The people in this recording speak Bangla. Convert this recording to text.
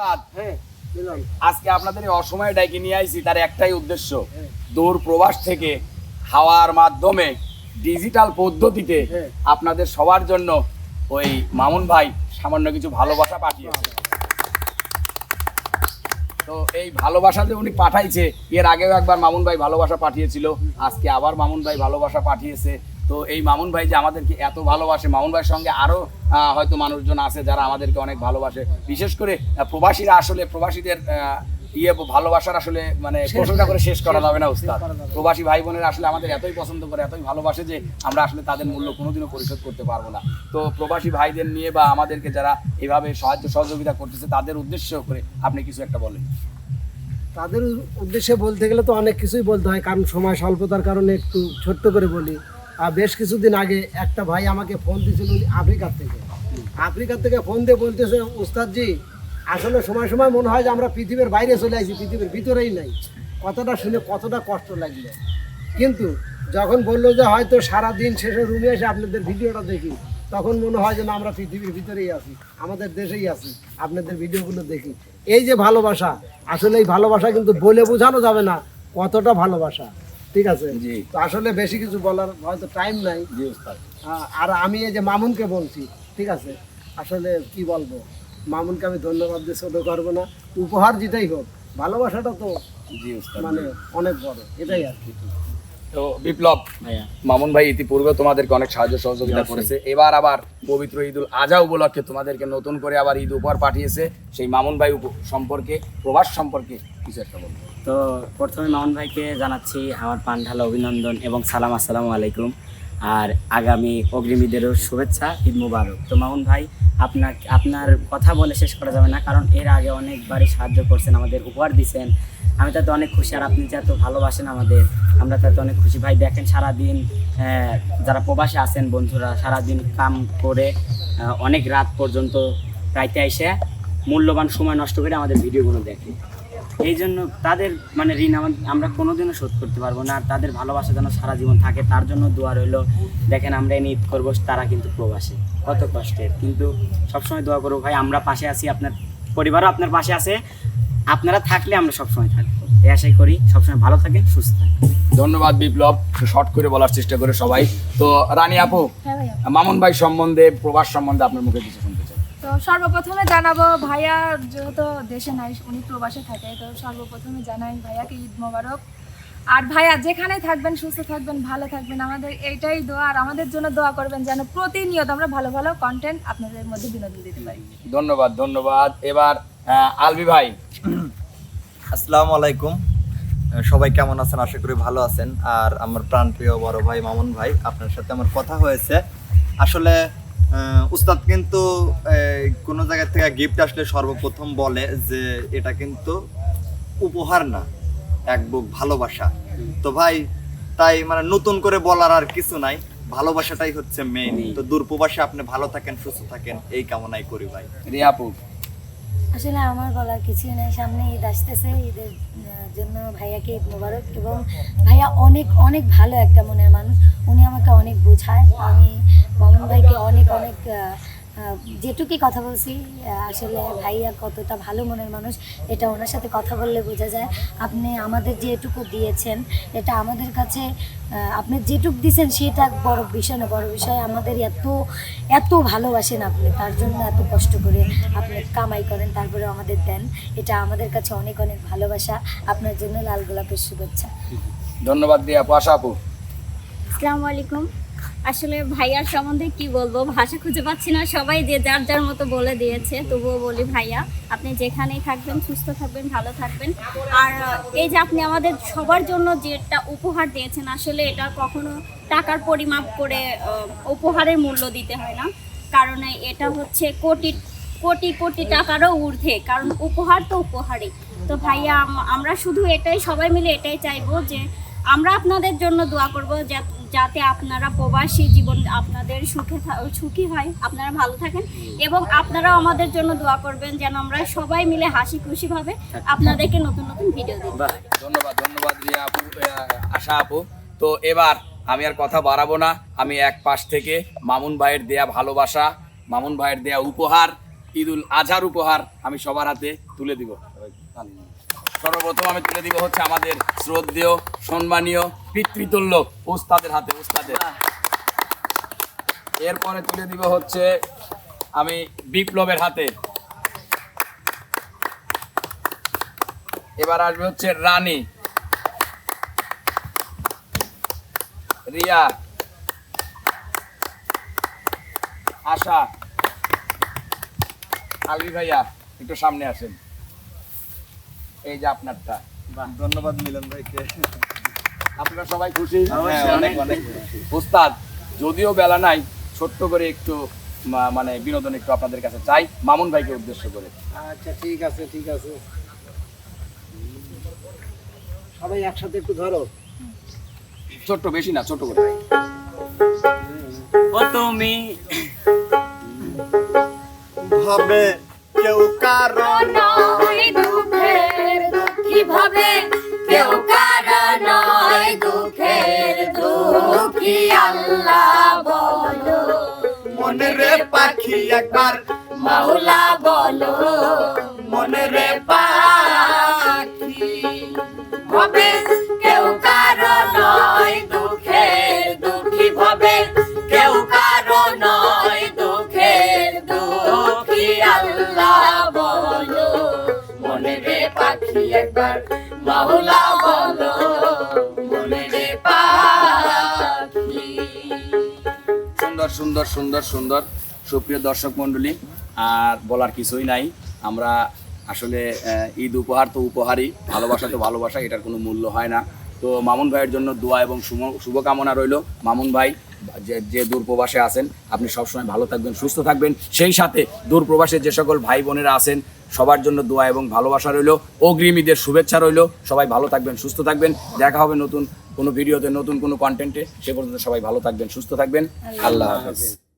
উস্তাদ, হ্যাঁ আজকে আপনাদের এই অসময়ে ডাইকে নিয়ে আইছি তার একটাই উদ্দেশ্য দূর প্রবাস থেকে হাওয়ার মাধ্যমে ডিজিটাল পদ্ধতিতে হ্যাঁ। আপনাদের সবার জন্য ওই মামুন ভাই সামান্য কিছু ভালোবাসা পাঠিয়েছে। তো এই ভালোবাসা যে উনি পাঠাইছে এর আগেও একবার মামুন ভাই ভালোবাসা পাঠিয়েছিল আজকে আবার মামুন ভাই ভালোবাসা পাঠিয়েছে। তো এই মামুন ভাই যে আমাদেরকে এত ভালোবাসে মামুন ভাইয়ের সঙ্গে আরও আহ, হয়তো মানুষজন আছে যারা আমাদেরকে অনেক ভালোবাসে। বিশেষ করে প্রবাসীরা আসলে প্রবাসীদের ইয়ে ভালোবাসার আসলে মানে প্রশংসা করে শেষ করা যাবে না উস্তাদ। প্রবাসী ভাই বোনেরা আসলে আমাদের এতই পছন্দ করে এতই ভালোবাসে যে আমরা আসলে তাদের মূল্য কোনোদিনও পরিশোধ করতে পারব না। তো প্রবাসী ভাইদের নিয়ে বা আমাদেরকে যারা এভাবে সাহায্য সহযোগিতা করতেছে তাদের উদ্দেশ্য করে আপনি কিছু একটা বলেন। তাদের উদ্দেশ্যে বলতে গেলে তো অনেক কিছুই বলতে হয় কারণ সময় স্বল্পতার কারণে একটু ছোট্ট করে বলি। বেশ কিছুদিন আগে একটা ভাই আমাকে ফোন দিয়েছিল আফ্রিকার থেকে। আফ্রিকার থেকে ফোন দিয়ে বলতেছে উস্তাদজি আসলে সময় সময় মনে হয় যে আমরা পৃথিবীর বাইরে চলে আসি, পৃথিবীর ভিতরেই নাই। কথাটা শুনে কতটা কষ্ট লাগল। কিন্তু যখন বলল যে হয়তো সারা দিন শেষে রুমে এসে আপনাদের ভিডিওটা দেখি, তখন মনে হয় যে না, আমরা পৃথিবীর ভিতরেই আছি, আমাদের দেশেই আছি, আপনাদের ভিডিওগুলো দেখি। এই যে ভালোবাসা, আসলে এই ভালোবাসা কিন্তু বলে বোঝানো যাবে না কতটা ভালোবাসা। ঠিক আছে? জি। তো আসলে বেশি কিছু বলার হয়তো টাইম নাই। আর আমি এই যে মামুনকে বলছি ঠিক আছে? আসলে কি বলব? মামুনকে আমি ধন্যবাদ দিয়ে ছোট করব না। উপহার যেটাই হোক ভালোবাসাটা তো মানে অনেক বড় এটাই আর কি। তো বিপ্লব ভাইয়া মামুন ভাই ইতিপূর্বে তোমাদেরকে অনেক সাহায্য সহযোগিতা করেছে। এবার আবার পবিত্র ঈদুল আজা উপলক্ষে তোমাদেরকে নতুন করে আবার ঈদ উপহার পাঠিয়েছে সেই মামুন ভাই উপ- সম্পর্কে প্রবাস সম্পর্কে কিছু একটা বলব তো প্রথমে মামুন ভাইকে জানাচ্ছি আমার পান্ডাল অভিনন্দন এবং সালাম আসসালামু আলাইকুম। আর আগামী অগ্রিম ঈদেরও শুভেচ্ছা, ঈদ মুবারক। তো মামুন ভাই আপনার আপনার কথা বলে শেষ করা যাবে না, কারণ এর আগে অনেকবারই সাহায্য করছেন, আমাদের উপহার দিছেন। আমি তাতে অনেক খুশি, আর আপনি যে এত ভালোবাসেন আমাদের, আমরা তাতে অনেক খুশি। ভাই, দেখেন সারাদিন যারা প্রবাসে আছেন বন্ধুরা, সারাদিন কাম করে অনেক রাত পর্যন্ত রাইতে এসে মূল্যবান সময় নষ্ট করে আমাদের ভিডিওগুলো দেখে। এই জন্য তাদের মানে ঋণ আমার- আমরা কোনোদিনও শোধ করতে পারব না। আর তাদের ভালোবাসা যেন সারা জীবন থাকে তার জন্য দোয়া রইল। দেখেন আমরা এই ঈদ করব তারা কিন্তু প্রবাসে। কত কষ্টের। কিন্তু সবসময় দোয়া করব ভাই আমরা পাশে আছি আপনার পরিবারও আপনার পাশে আছে। আপনারা থাকলে আমরা সবসময় থাকব। এই আশাই করি সবসময় ভালো থাকেন সুস্থ থাকেন। ধন্যবাদ বিপ্লব শর্ট করে বলার চেষ্টা করে সবাই। তো রানী আপু হ্যাঁ মামুন ভাই সম্বন্ধে প্রবাস সম্বন্ধে আপনার মুখে কিছু শুনতে তো সর্বপ্রথমে জানাব ভাইয়া যেহেতু দেশে নাই উনি প্রবাসে থাকে তো সর্বপ্রথমে জানাই ভাইয়াকে ঈদ মোবারক। আর ভাইয়া যেখানে থাকবেন সুস্থ থাকবেন ভালো থাকবেন আমাদের এইটাই দোয়া আর আমাদের জন্য দোয়া করবেন যেন প্রতিনিয়ত আমরা ভালো ভালো কন্টেন্ট আপনাদের মধ্যে বিনোদন দিতে পারি। ধন্যবাদ ধন্যবাদ। এবার আলবি ভাই। আসসালামু আলাইকুম। সবাই কেমন আছেন? আশা করি ভালো আছেন। আর আমার প্রাণপ্রিয় বড় ভাই মামুন ভাই আপনার সাথে আমার কথা হয়েছে। আসলে উস্তাদ কিন্তু কোনো জায়গা থেকে গিফট আসলে সর্বপ্রথম বলে যে এটা কিন্তু উপহার না এক বুক ভালোবাসা। তো ভাই তাই মানে নতুন করে বলার আর কিছু নাই ভালোবাসাটাই হচ্ছে মেইন তো দূরপ্রবাসে আপনি ভালো থাকেন সুস্থ থাকেন এই কামনাই করি ভাই। রিয়া আপু আসলে আমার বলার কিছুই নাই। সামনে ঈদ আসতেছে, ঈদের জন্য ভাইয়াকে ঈদ মোবারক এবং ভাইয়া অনেক অনেক ভালো একটা মনের মানুষ। উনি আমাকে অনেক বোঝায়। আমি মামুন ভাইকে অনেক অনেক যেটুকুই কথা বলছি আসলে ভাইয়া কতটা ভালো মনের মানুষ এটা ওনার সাথে কথা বললে বোঝা যায়। আপনি আমাদের যেটুকু দিয়েছেন এটা আমাদের কাছে আপনি যেটুকু দিয়েছেন সেটা বড় বিষয় না বড় বিষয় আমাদের এত এত ভালোবাসেন আপনি তার জন্য এত কষ্ট করে আপনি কামাই করেন তারপরে আমাদের দেন। এটা আমাদের কাছে অনেক অনেক ভালোবাসা। আপনার জন্য লাল গোলাপের শুভেচ্ছা। ধন্যবাদ রিয়া আপু। আশা আপু। আসসালামু আলাইকুম। আসলে ভাইয়ার সম্বন্ধে কি বলব? ভাষা খুঁজে পাচ্ছি না। সবাই যে যার যার মতো বলে দিয়েছে, তবুও বলি ভাইয়া, আপনি যেখানেই থাকবেন, সুস্থ থাকবেন, ভালো থাকবেন। আর এই যে আপনি আমাদের সবার জন্য যেটা উপহার দিয়েছেন, আসলে এটা কখনো টাকার পরিমাপ করে উপহারের মূল্য দিতে হয় না। কারণ এটা হচ্ছে কোটি কোটি কোটি টাকারও ঊর্ধ্বে। কারণ উপহার তো উপহারই। তো ভাইয়া আমরা শুধু এটাই, সবাই মিলে এটাই চাইব যে আমরা আপনাদের জন্য দোয়া করব যাতে আপনারা প্রবাসী জীবন আপনাদের সুখে সুখী হয়। আপনারা ভালো থাকেন এবং আপনারাও আমাদের জন্য দোয়া করবেন যেন আমরা সবাই মিলে হাসি খুশিভাবে আপনাদেরকে নতুন নতুন ভিডিও দিই ধন্যবাদ ধন্যবাদ রিয়া আপু আশা আপু। তো এবার আমি আর কথা বাড়াবো না। আমি এক পাশ থেকে মামুন ভাইয়ের দেয়া ভালোবাসা মামুন ভাইয়ের দেয়া উপহার ঈদুল আজহার উপহার আমি সবার হাতে তুলে দিব। সর্বপ্রথম আমি তুলে দিব হচ্ছে আমাদের শ্রদ্ধেয়, সম্মানীয়, পিতৃতুল্য উস্তাদের হাতে, উস্তাদের। এরপরে তুলে দিব হচ্ছে আমি বিপ্লবের হাতে। এবার আসবে হচ্ছে রানী। রিয়া। আশা। আলবি ভাইয়া, একটু সামনে আসেন। এই যে আপনারটা। ধন্যবাদ মিলন ভাইকে। আপনারা সবাই খুশি? হ্যাঁ, অনেক অনেক উস্তাদ যদিও বেলা নাই ছোট্ট করে একটু মানে বিনোদন একটু আপনাদের কাছে চাই। মামুন ভাইকে উদ্দেশ্য করে। আচ্ছা ঠিক আছে ঠিক আছে। সবাই একসাথে একটু ধরো। ছোট্ট বেশি না ছোট করে। ও তুমি। ভাবে কেউ কারও নয় দুঃখের কীভাবে? কেউ কারও নয় দুঃখের দুঃখী আল্লাহ বলো। মনে রে পাখি একবার। মাওলা বলো। মনে রে পাখি। ভাবে রে পাখি একবার, মাওলা বলো, মনে রে পাখি। সুন্দর সুন্দর সুন্দর সুন্দর। সুপ্রিয় দর্শক মণ্ডলী, আর বলার কিছুই নাই। আমরা আসলে ঈদ উপহার তো উপহারই, ভালোবাসা তো ভালোবাসা, এটার কোনো মূল্য হয় না। তো মামুন ভাইয়ের জন্য দোয়া এবং শুভ- শুভকামনা রইল। মামুন ভাই, যে যে দূর প্রবাসে আছেন, আপনি সবসময় ভালো থাকবেন, সুস্থ থাকবেন। সেই সাথে দূর প্রবাসে যে সকল ভাই বোনেরা আছেন সবার জন্য দোয়া এবং ভালোবাসা রইল। অগ্রিম ঈদের শুভেচ্ছা রইল। সবাই ভালো থাকবেন, সুস্থ থাকবেন। দেখা হবে নতুন কোনো ভিডিওতে, নতুন কোনো কন্টেন্টে সে পর্যন্ত সবাই ভালো থাকবেন, সুস্থ থাকবেন। আল্লাহ হাফেজ।